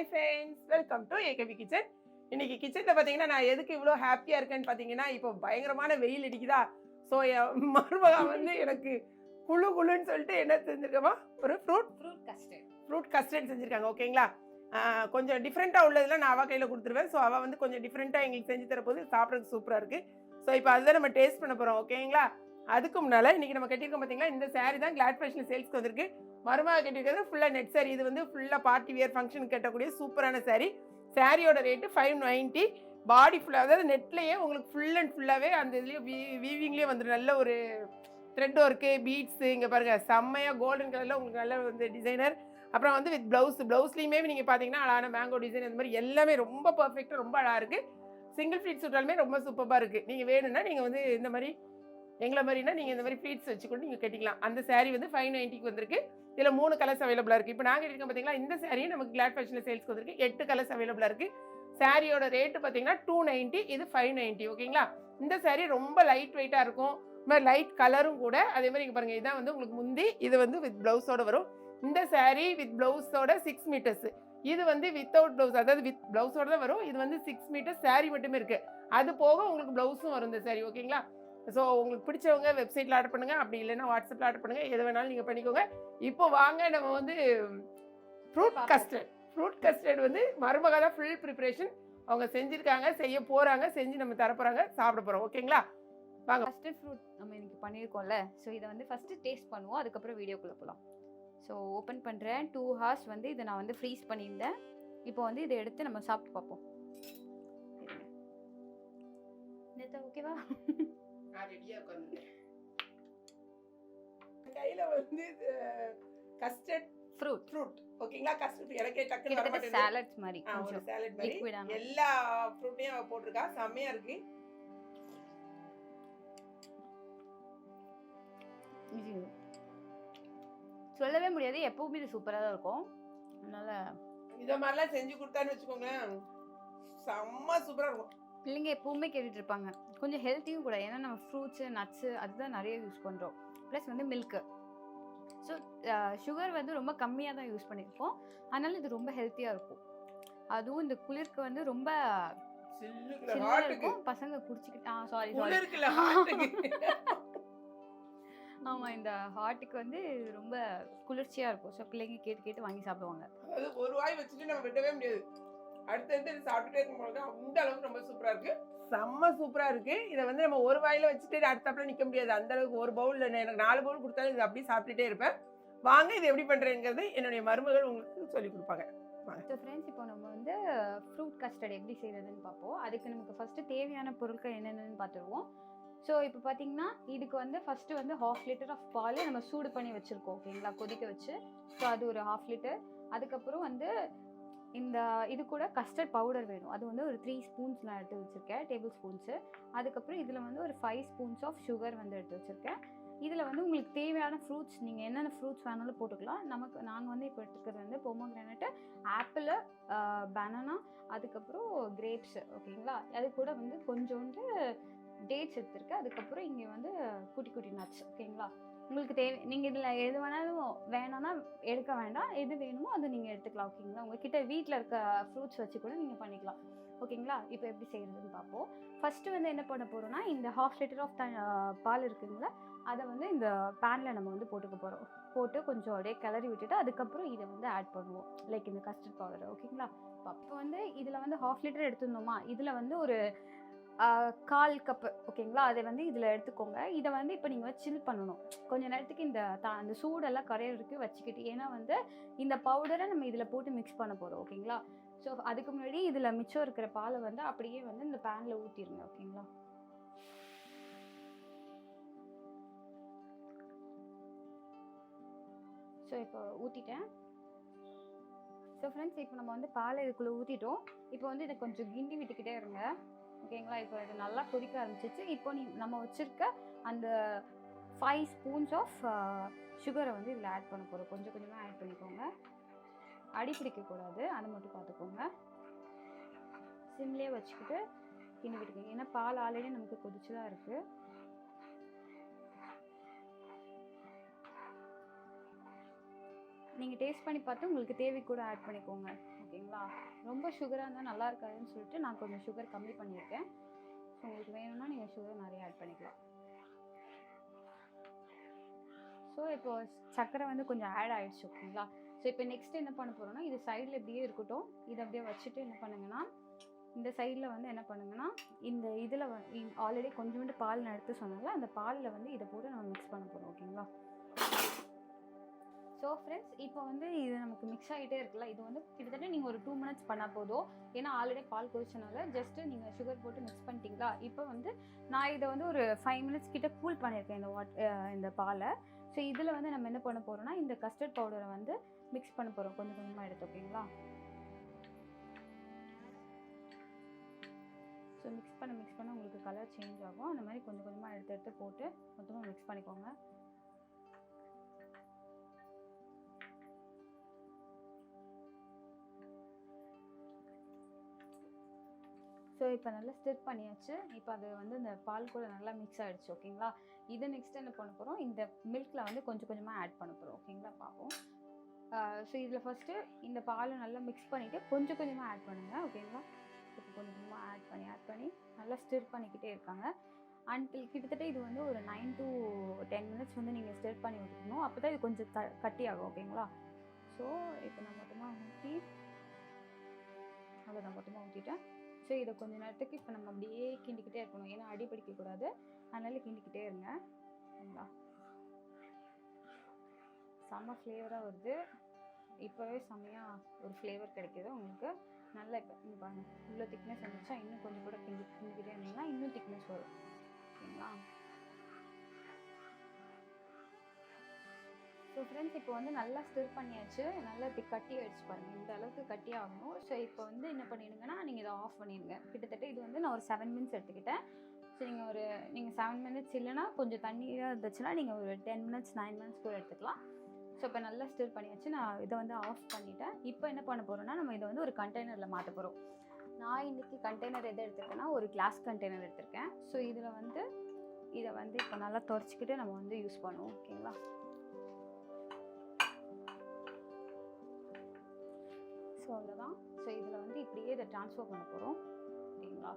Hi friends welcome to ஏகபி kitchen இன்னைக்கு கிச்சனில் பார்த்தீங்கன்னா நான் எதுக்கு இவ்வளோ ஹாப்பியாக இருக்கேன்னு பார்த்தீங்கன்னா இப்போ பயங்கரமான வெயில் அடிக்குதா? ஸோ என் மருமகா வந்து எனக்கு குளு குளுன்னு சொல்லிட்டு என்ன செஞ்சிருக்கமா? ஒரு fruit fruit custard fruit custard செஞ்சுருக்காங்க ஓகேங்களா கொஞ்சம் டிஃப்ரெண்ட்டாக உள்ளதெல்லாம் நான் அவள் கையில் கொடுத்துருவேன். ஸோ அவள் வந்து கொஞ்சம் டிஃப்ரெண்ட்டாக எங்களுக்கு செஞ்சு தரப்போது சாப்பிட்றதுக்கு சூப்பராக இருக்குது ஸோ இப்போ அதுதான் நம்ம டேஸ்ட் பண்ண போகிறோம் ஓகேங்களா அதுக்கு முன்னால் இன்றைக்கி நம்ம கட்டியிருக்கோம் பார்த்தீங்களா இந்த saree தான் கிளாட் ஃபேஷன் சேல்ஸ்க்கு வந்திருக்கு. மருமக கட்டியிருக்கிறது ஃபுல்லாக நெட் சாரி இது வந்து ஃபுல்லாக பார்ட்டி வியர் ஃபங்க்ஷனுக்கு கட்டக்கூடிய சூப்பரான saree. சாரியோட ரேட்டு ஃபைவ் நைன்ட்டி பாடி ஃபுல்லாக அதாவது நெட்லேயே உங்களுக்கு ஃபுல் அண்ட் ஃபுல்லாகவே அந்த இதுலேயே வீ வீவிங்லேயே வந்துடும் நல்ல ஒரு த்ரெட் ஒர்க்கு பீட்ஸு இங்கே பாருங்கள் செம்மையாக கோல்டன் கலரில் உங்களுக்கு நல்ல வந்து டிசைனர் அப்புறம் வந்து வித் ப்ளவுஸ் ப்ளவுஸ்லையுமே நீங்கள் பார்த்தீங்கன்னா அழகான மேங்கோ டிசைன் இந்த மாதிரி எல்லாமே ரொம்ப பர்ஃபெக்டாக ரொம்ப அழகாக இருக்குது சிங்கிள் ஃபீட் சுட்டாலுமே ரொம்ப சூப்பராக இருக்குது நீங்கள் வேணும்னா நீங்கள் வந்து இந்த மாதிரி எங்களை மாதிரினா நீங்கள் இந்த மாதிரி ஃப்ளீட்ஸ் வச்சுக்கொண்டு நீங்கள் கட்டிக்கலாம். அந்த சாரீ வந்து ஃபைவ் நைன்ட்டிக்கு வந்திருக்கு. இதில் மூணு கலர்ஸ் அவைலபிளாக இருக்குது இப்போ நாங்கள் இருக்கோம் பார்த்தீங்களா இந்த சாரியும் நமக்கு கிளாட் ஃபேஷனில் சேல்ஸ்க்கு வந்திருக்கு. எட்டு கலர்ஸ் அவைலபிளாக இருக்குது சாரியோட ரேட்டு பார்த்தீங்கன்னா டூ நைன்ட்டி இது ஃபைவ் நைன்ட்டி ஓகேங்களா இந்த சாரீ ரொம்ப லைட் வெயிட்டாக இருக்கும் மாதிரி லைட் கலரும் கூட அதே மாதிரி இங்கே பாருங்கள் இதான் வந்து உங்களுக்கு முந்தி இது வந்து வித் ப்ளவுஸோட வரும். இந்த சாரீ வித் ப்ளவுஸோட சிக்ஸ் மீட்டர்ஸ் இது வந்து வித்தவுட் ப்ளவுஸ் அதாவது வித் ப்ளவுஸோட தான் வரும். இது வந்து சிக்ஸ் மீட்டர்ஸ் சாரீ மட்டுமே இருக்குது அது போக உங்களுக்கு ப்ளவுஸும் வரும் இந்த saree ஓகேங்களா ஸோ உங்களுக்கு பிடிச்சவங்க வெப்சைட்டில் ஆர்டர் பண்ணுங்கள் அப்படி இல்லைன்னா வாட்ஸ்அப்பில் ஆர்டர் பண்ணுங்கள் எது வேணாலும் நீங்கள் பண்ணிக்கோங்க. இப்போ வாங்க நம்ம வந்து ஃப்ரூட். கஸ்டர்ட் ஃப்ரூட் கஸ்டர்ட் வந்து மருமக தான் ஃபுல் ப்ரிப்பரேஷன் அவங்க செஞ்சுருக்காங்க செய்ய போகிறாங்க செஞ்சு நம்ம தர போகிறாங்க சாப்பிட போகிறோம் ஓகேங்களா? வாங்க. கஸ்டர்ட் ஃப்ரூட் நம்ம இன்னைக்கு பண்ணியிருக்கோம்ல. ஸோ இதை வந்து ஃபஸ்ட்டு டேஸ்ட் பண்ணுவோம். அதுக்கப்புறம் வீடியோக்குள்ளே போகலாம் ஸோ ஓப்பன் பண்ணுறேன் டூ ஹார்ஸ் வந்து இதை நான் வந்து ஃப்ரீஸ் பண்ணியிருந்தேன். இப்போ வந்து இதை எடுத்து நம்ம சாப்பிட்டு பார்ப்போம். நேத்தா ஓகேவா ரெடியாக உட்காந்து கையில் வந்து கஸ்டர்ட் ஃப்ரூட் ஃப்ரூட் ஓகேங்களா? கஸ்டர்ட் எனக்கே டக்குன்னு வர மாட்டேங்குது. சாலட்ஸ் மாதிரி. ஆ, ஒரு கொஞ்சம் சாலட் மாதிரி. எல்லா ஃப்ரூட்டையும் அவ போட்டிருக்கா. செம்மையா இருக்கு. இது சொல்லவே முடியாது. எப்பவுமே இது சூப்பராக தான் இருக்கும். அதனால இத மாதிரிலாம் செஞ்சு கொடுத்தான்னு வச்சுக்கோங்களேன். செம்ம சூப்பரா இருக்கும். பிள்ளைங்க எப்பவுமே கேட்டுட்டு இருப்பாங்க கொஞ்சம் ஹெல்த்தியும் கூட. ஏன்னா நம்ம ஃப்ரூட்ஸு நட்ஸு அதுதான் நிறைய யூஸ் பண்ணுறோம் ப்ளஸ் வந்து மில்க்கு ஸோ சுகர் வந்து ரொம்ப கம்மியாக தான் யூஸ் பண்ணியிருப்போம். அதனால இது ரொம்ப ஹெல்த்தியாக இருக்கும். அதுவும் இந்த குளிருக்கு வந்து ரொம்ப இருக்கும். பசங்க குடிச்சிக்கிட்டு ஆ சாரி ஆமாம் இந்த ஹார்ட்டுக்கு வந்து ரொம்ப குளிர்ச்சியாக இருக்கும். ஸோ பிள்ளைங்க கேட்டு கேட்டு வாங்கி சாப்பிடுவாங்க. ஒரு வாய் வச்சுட்டு நம்ம விடவே முடியாது. அடுத்தடுத்து இது சாப்பிட்டுட்டே இருக்கும் போது அந்த அளவுக்கு ரொம்ப சூப்பரா இருக்கு. செம்ம சூப்பரா இருக்கு. இதை வந்து நம்ம ஒரு வாயில வச்சுட்டு அடுத்தாப்புல நிக்க முடியாது. அந்த அளவுக்கு ஒரு பவுல்ல எனக்கு நாலு பவுல் கொடுத்தாலும் இது அப்படியே சாப்பிட்டுட்டே இருப்பேன். வாங்க இது எப்படி பண்றேங்கிறது என்னுடைய மருமகள் உங்களுக்கு சொல்லி கொடுப்பாங்க. ஸோ ஃப்ரெண்ட்ஸ் இப்போ நம்ம வந்து ஃப்ரூட் கஸ்டர்ட் எப்படி செய்கிறதுன்னு பார்ப்போம். அதுக்கு நமக்கு ஃபஸ்ட்டு தேவையான பொருட்கள் என்னென்னு பார்த்துருவோம். ஸோ இப்போ பார்த்தீங்கன்னா இதுக்கு வந்து ஃபஸ்ட்டு வந்து ஹாஃப் லிட்டர் ஆஃப் பால் நம்ம சூடு பண்ணி வச்சுருக்கோம் ஓகேங்களா? கொதிக்க வச்சு. ஸோ அது ஒரு ஹாஃப் லிட்டர் அதுக்கப்புறம் வந்து இந்த இது கூட கஸ்டர்ட் பவுடர் வேணும். அது வந்து ஒரு த்ரீ ஸ்பூன்ஸ் நான் எடுத்து வச்சுருக்கேன். டேபிள் ஸ்பூன்ஸு அதுக்கப்புறம் இதில் வந்து ஒரு ஃபைவ் ஸ்பூன்ஸ் ஆஃப் சுகர் வந்து எடுத்து வச்சுருக்கேன். இதில் வந்து உங்களுக்கு தேவையான ஃப்ரூட்ஸ் நீங்கள் என்னென்ன ஃப்ரூட்ஸ் வேணாலும் போட்டுக்கலாம். நமக்கு நாங்கள் வந்து இப்போ எடுத்துக்கிறது வந்து பொமோகிரானட்டு ஆப்பிள் பனானா அதுக்கப்புறம் கிரேப்ஸு ஓகேங்களா அது கூட வந்து கொஞ்சோண்டு டேட்ஸ் எடுத்திருக்கேன். அதுக்கப்புறம் இங்கே வந்து குட்டி குட்டி நட்ஸ் ஓகேங்களா உங்களுக்கு தேவை நீங்கள் இதில் எது வேணாலும் வேணாம்னா எடுக்க வேண்டாம். எது வேணுமோ அதை நீங்கள் எடுத்துக்கலாம் ஓகேங்களா உங்ககிட்ட வீட்டில் இருக்க ஃப்ரூட்ஸ் வச்சு கூட நீங்கள் பண்ணிக்கலாம் ஓகேங்களா இப்போ எப்படி செய்கிறதுன்னு பார்ப்போம். ஃபஸ்ட்டு வந்து என்ன பண்ண போகிறோம்னா இந்த ஹாஃப் லிட்டர் ஆஃப் த பால் இருக்குதுங்களா அதை வந்து இந்த பேனில் நம்ம வந்து போட்டுக்க போகிறோம் போட்டு கொஞ்சம் அப்படியே கிளறி விட்டுட்டு அதுக்கப்புறம் இதை வந்து ஆட் பண்ணுவோம் லைக் இந்த கஸ்டர்ட் பவுடர் ஓகேங்களா இப்போ வந்து இதில் வந்து ஹாஃப் லிட்டர் எடுத்துருந்தோமா இதில் வந்து ஒரு கால் கப்பு ஓகேங்களா? அதை வந்து இதில் எடுத்துக்கோங்க. இதை வந்து இப்போ நீங்கள் சில் பண்ணணும். கொஞ்ச நேரத்துக்கு இந்த த அந்த சூடெல்லாம் கரையிறதுக்கு வச்சுக்கிட்டு ஏன்னா வந்து இந்த பவுடரை நம்ம இதில் போட்டு மிக்ஸ் பண்ண போகிறோம் ஓகேங்களா? ஸோ அதுக்கு முன்னாடி இதில் மிச்சம் இருக்கிற பாலை வந்து அப்படியே வந்து இந்த பேனில் ஊற்றிடுங்க ஓகேங்களா? ஸோ இப்போ ஊற்றிட்டேன் ஸோ ஃப்ரெண்ட்ஸ் இப்போ நம்ம வந்து பாலை இதுக்குள்ளே ஊற்றிட்டோம் இப்போ வந்து இதை கொஞ்சம் கிண்டி விட்டுக்கிட்டே இருங்க. ஓகேங்களா? இப்போ இது நல்லா கொதிக்க ஆரம்பிச்சிச்சு இப்போ நீ நம்ம வச்சுருக்க அந்த ஃபைவ் ஸ்பூன்ஸ் ஆஃப் சுகரை வந்து இதில் ஆட் பண்ண போகிறோம் கொஞ்சம் கொஞ்சமாக ஆட் பண்ணிக்கோங்க. அடி பிடிக்கக்கூடாது அதை மட்டும் பார்த்துக்கோங்க. சிம்லேயே வச்சுக்கிட்டு கிண்டி விட்டுக்கோங்க. ஏன்னா பால் ஆல்ரெடி நமக்கு கொதிச்சு தான் இருக்குது நீங்கள் டேஸ்ட் பண்ணி பார்த்து உங்களுக்கு தேவை கூட ஆட் பண்ணிக்கோங்க. ரொம்ப சுகராக இருந்தால் நல்லா இருக்காதுன்னு சொல்லிட்டு நான் கொஞ்சம் சுகர் கம்மி பண்ணியிருக்கேன். ஸோ உங்களுக்கு வேணும்னா நீங்கள் சுகர் நிறைய ஆட் பண்ணிக்கலாம். ஸோ இப்போ சர்க்கரை வந்து கொஞ்சம் ஆட் ஆகிடுச்சு ஓகேங்களா? ஸோ இப்போ நெக்ஸ்ட் என்ன பண்ண போகிறோம்னா இது சைடில் இப்படியே இருக்கட்டும். இதை அப்படியே வச்சுட்டு என்ன பண்ணுங்கன்னா இந்த சைடில் வந்து என்ன பண்ணுங்கன்னா இந்த இதில் ஆல்ரெடி கொஞ்சோண்டு பால் நான் எடுத்து சொன்னால அந்த பாலில் வந்து இதை போட்டு நம்ம மிக்ஸ் பண்ண போகிறோம் ஓகேங்களா? ஸோ ஃப்ரெண்ட்ஸ் இப்போ வந்து இது நமக்கு மிக்ஸ் ஆகிட்டே இருக்குல்ல இது வந்து கிட்டத்தட்ட நீங்கள் ஒரு டூ மினிட்ஸ் பண்ணால் போதும். ஏன்னா ஆல்ரெடி பால் கொதிச்சனால ஜஸ்ட்டு நீங்கள் சுகர் போட்டு மிக்ஸ் பண்ணிட்டீங்களா? இப்போ வந்து நான் இதை வந்து ஒரு ஃபைவ் மினிட்ஸ் கிட்ட கூல் பண்ணியிருக்கேன் இந்த வாட் இந்த பாலை. ஸோ இதில் வந்து நம்ம என்ன பண்ண போகிறோம்னா இந்த கஸ்டர்ட் பவுடரை வந்து மிக்ஸ் பண்ண போகிறோம் கொஞ்சம் கொஞ்சமாக எடுத்து ஓகேங்களா? ஸோ மிக்ஸ் பண்ண மிக்ஸ் பண்ண உங்களுக்கு கலர் சேஞ்ச் ஆகும். அந்த மாதிரி கொஞ்சம் கொஞ்சமாக எடுத்து எடுத்து போட்டு மொத்தமாக மிக்ஸ் பண்ணிக்கோங்க. இப்போ நல்லா ஸ்டிர் பண்ணியாச்சு. இப்போ அது வந்து இந்த பால் கூட நல்லா மிக்ஸ் ஆகிடுச்சு ஓகேங்களா? இதை நெக்ஸ்ட் என்ன பண்ண போகிறோம் இந்த மில்கில் வந்து கொஞ்சம் கொஞ்சமாக ஆட் பண்ண போகிறோம் ஓகேங்களா? பார்ப்போம். ஸோ இதில் ஃபஸ்ட்டு இந்த பாலை நல்லா மிக்ஸ் பண்ணிவிட்டு கொஞ்சம் கொஞ்சமாக ஆட் பண்ணுங்கள் ஓகேங்களா? இப்போ கொஞ்சம் கொஞ்சமாக ஆட் பண்ணி ஆட் பண்ணி நல்லா ஸ்டிர் பண்ணிக்கிட்டே இருக்காங்க. அன்டில் கிட்டத்தட்ட இது வந்து ஒரு நைன் டு டென் மினிட்ஸ் வந்து நீங்கள் ஸ்டிர் பண்ணி விட்டுக்கணும். அப்போ தான் இது கொஞ்சம் க கட்டி ஆகும் ஓகேங்களா? ஸோ இப்போ நான் மொத்தமாக ஊற்றி அவ்வளோதான் மொத்தமாக ஊற்றிட்டேன் ஸோ இதை கொஞ்ச நேரத்துக்கு இப்போ நம்ம அப்படியே கிண்டிக்கிட்டே இருக்கணும். ஏன்னா அடி பிடிக்கக்கூடாது அதனால் கிண்டிக்கிட்டே இருங்க. சரிங்களா? செம்ம ஃப்ளேவராக வருது. இப்போவே செம்மையாக ஒரு ஃப்ளேவர் கிடைக்கிது. உங்களுக்கு நல்லா இப்போ இங்கே பாருங்க. இவ்வளோ திக்னஸ் வந்துச்சா இன்னும் கொஞ்சம் கூட கிண்டி கிண்டிக்கிட்டே இருந்தீங்கன்னா இன்னும் திக்னஸ் வரும். ஸோ ஃப்ரெண்ட்ஸ் இப்போ வந்து நல்லா ஸ்டிர் பண்ணியாச்சு. நல்லா இப்படி கட்டி ஆயிடுச்சு பாருங்கள் இந்த அளவுக்கு கட்டி ஆகணும். ஸோ இப்போ வந்து என்ன பண்ணிடுங்கன்னா நீங்கள் இதை ஆஃப் பண்ணிடுங்க. கிட்டத்தட்ட இது வந்து நான் ஒரு செவன் மினிட்ஸ் எடுத்துக்கிட்டேன். ஸோ நீங்கள் ஒரு நீங்கள் செவன் மினிட்ஸ் இல்லைன்னா கொஞ்சம் தண்ணியாக இருந்துச்சுன்னா நீங்கள் ஒரு டென் மினிட்ஸ் நைன் மினிட்ஸ் கூட எடுத்துக்கலாம். ஸோ இப்போ நல்லா ஸ்டிர் பண்ணியாச்சு. நான் இதை வந்து ஆஃப் பண்ணிட்டேன். இப்போ என்ன பண்ண போகிறோம்னா நம்ம இதை வந்து ஒரு கண்டெய்னரில் மாற்ற போகிறோம் நான் இன்றைக்கி கண்டெய்னர் எதை எடுத்திருக்கேன்னா ஒரு கிளாஸ் கண்டெய்னர் எடுத்திருக்கேன். ஸோ இதில் வந்து இதை வந்து இப்போ நல்லா துடைச்சிக்கிட்டு நம்ம வந்து யூஸ் பண்ணுவோம். ஓகேங்களா ஸோ அவ்வளோதான் ஸோ இதில் வந்து இப்படியே இதை ட்ரான்ஸ்ஃபர் பண்ண போகிறோம் ஓகேங்களா?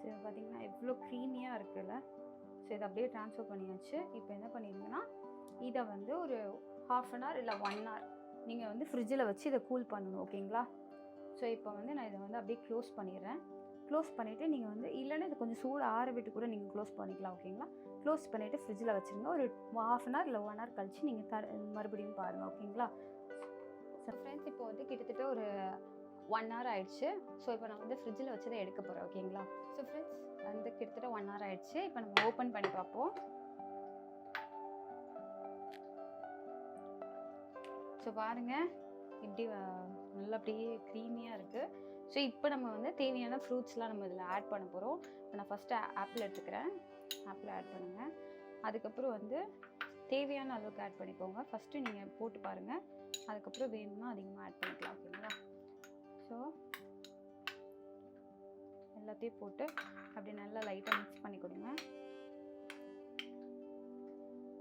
ஸோ பார்த்தீங்கன்னா எவ்வளோ க்ரீமியாக இருக்குல்ல? ஸோ இதை அப்படியே ட்ரான்ஸ்ஃபர் பண்ணியாச்சு. இப்போ என்ன பண்ணிடுங்கன்னா இதை வந்து ஒரு ஹாஃப் அன் ஹவர் இல்லை ஒன் ஹவர் நீங்கள் வந்து ஃப்ரிட்ஜில் வச்சு இதை கூல் பண்ணணும். ஓகேங்களா? ஸோ இப்போ வந்து நான் இதை வந்து அப்படியே க்ளோஸ் பண்ணிடுறேன். க்ளோஸ் பண்ணிவிட்டு நீங்கள் வந்து இல்லைன்னா இது கொஞ்சம் சூடு ஆற விட்டு கூட நீங்கள் க்ளோஸ் பண்ணிக்கலாம் ஓகேங்களா க்ளோஸ் பண்ணிவிட்டு ஃப்ரிட்ஜில் வச்சுருங்க. ஒரு ஹாஃப் அன் ஹவர் இல்லை ஒன் ஹவர் கழிச்சு நீங்கள் த மறுபடியும் பாருங்கள் ஓகேங்களா ஸோ ஃப்ரெண்ட்ஸ் இப்போ வந்து கிட்டத்தட்ட ஒரு ஒன் ஹவர் ஆயிடுச்சு. ஸோ இப்போ நான் வந்து ஃப்ரிட்ஜில் வச்சு தான் எடுக்க போகிறேன் ஓகேங்களா ஸோ ஃப்ரெண்ட்ஸ் வந்து கிட்டத்தட்ட ஒன் ஹவர் ஆயிடுச்சு. இப்போ நம்ம ஓப்பன் பண்ணி பார்ப்போம். ஸோ பாருங்கள் இப்படி நல்லா அப்படியே க்ரீமியாக இருக்குது ஸோ இப்போ நம்ம வந்து தேவையான ஃப்ரூட்ஸ்லாம் நம்ம இதில் ஆட் பண்ண போகிறோம் இப்போ நான் ஃபஸ்ட்டு ஆப்பிள் எடுத்துக்கிறேன். ஆப்பிள் ஆட் பண்ணுங்கள் அதுக்கப்புறம் வந்து தேவையான அளவுக்கு ஆட் பண்ணிக்கோங்க. ஃபஸ்ட்டு நீங்கள் போட்டு பாருங்கள் அதுக்கப்புறம் வேணும்னா அதிகமாக ஆட் பண்ணிக்கலாம் ஓகேங்களா? ஸோ எல்லாத்தையும் போட்டு அப்படி நல்லா லைட்டாக மிக்ஸ் பண்ணி கொடுங்க.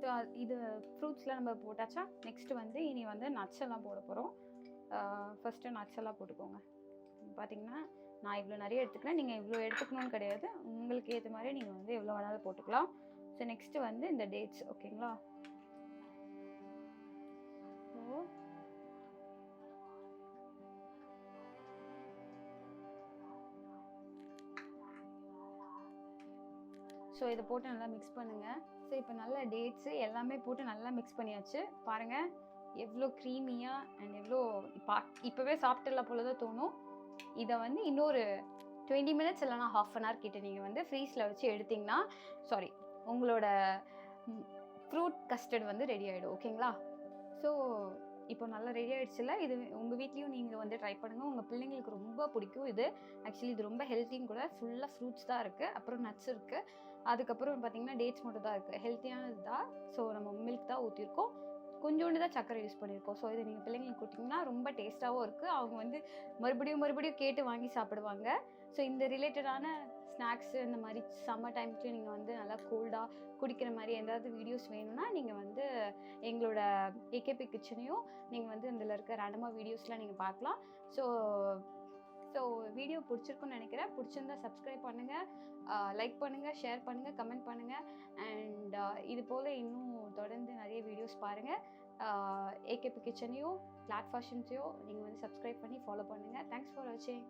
ஸோ அது- இது ஃப்ரூட்ஸ்லாம் நம்ம போட்டாச்சா? நெக்ஸ்ட்டு வந்து இனி வந்து நட்ஸ் எல்லாம் போட போகிறோம் ஃபஸ்ட்டு நட்ஸ் எல்லாம் போட்டுக்கோங்க. பார்த்தீங்கன்னா நான் இவ்வளோ நிறைய எடுத்துக்கிறேன். நீங்கள் இவ்வளோ எடுத்துக்கணும்னு கிடையாது. உங்களுக்கு ஏற்ற மாதிரி நீங்கள் வந்து எவ்வளோ வேணாலும் போட்டுக்கலாம். ஸோ நெக்ஸ்ட்டு வந்து இந்த டேட்ஸ் ஓகேங்களா ஸோ ஸோ இதை போட்டு நல்லா மிக்ஸ் பண்ணுங்கள் ஸோ இப்போ நல்லா டேட்ஸு எல்லாமே போட்டு நல்லா மிக்ஸ் பண்ணியாச்சு. பாருங்கள் எவ்வளோ க்ரீமியாக அண்ட் எவ்வளோ பா இப்போவே சாப்பிட்டுல போல தான் தோணும். இதை வந்து இன்னொரு டுவெண்ட்டி மினிட்ஸ் இல்லைனா ஹாஃப் அன் ஹவர் கிட்டே நீங்கள் வந்து ஃப்ரீஸில் வச்சு எடுத்திங்கன்னா சாரி உங்களோட ஃப்ரூட் கஸ்டர்ட் வந்து ரெடி ஆகிடும் ஓகேங்களா ஸோ இப்போ நல்லா ரெடி ஆகிடுச்சுல இது உங்கள் வீட்லேயும் நீங்கள் வந்து ட்ரை பண்ணுங்கள் உங்கள் பிள்ளைங்களுக்கு ரொம்ப பிடிக்கும் இது. ஆக்சுவலி இது ரொம்ப ஹெல்த்தியும் கூட ஃபுல்லாக ஃப்ரூட்ஸ் தான் இருக்குது அப்புறம் நட்ஸ் இருக்குது அதுக்கப்புறம் பார்த்தீங்கன்னா டேட்ஸ் மட்டும் தான் இருக்குது ஹெல்த்தியானது தான் ஸோ நம்ம மில்க் தான் ஊற்றிருக்கோம் கொஞ்சோண்டு தான் சக்கரை யூஸ் பண்ணியிருக்கோம். ஸோ இது நீங்கள் பிள்ளைங்களுக்கு கொடுத்தீங்கன்னா ரொம்ப டேஸ்ட்டாகவும் இருக்குது அவங்க வந்து மறுபடியும் மறுபடியும் கேட்டு வாங்கி சாப்பிடுவாங்க. ஸோ இந்த ரிலேட்டடான ஸ்நாக்ஸு இந்த மாதிரி சம்மர் டைம்க்கு நீங்கள் வந்து நல்லா கோல்டாக குடிக்கிற மாதிரி ஏதாவது வீடியோஸ் வேணும்னா நீங்கள் வந்து எங்களோட ஏகேபி கிச்சனையும் நீங்கள் வந்து இதில் இருக்க ரேண்டமாக வீடியோஸ்லாம் நீங்கள் பார்க்கலாம். ஸோ ஸோ வீடியோ பிடிச்சிருக்குன்னு நினைக்கிறேன். பிடிச்சிருந்தா சப்ஸ்கிரைப் பண்ணுங்கள் லைக் பண்ணுங்கள் ஷேர் பண்ணுங்கள் கமெண்ட் பண்ணுங்கள் அண்ட் இது போல் இன்னும் தொடர்ந்து நிறைய வீடியோஸ் பாருங்கள் ஏகேபி கிச்சனையும் ஃப்ளாட் ஃபேஷன்ஸையோ நீங்கள் வந்து சப்ஸ்கிரைப் பண்ணி ஃபாலோ பண்ணுங்கள் தேங்க்ஸ் ஃபார் வாட்சிங்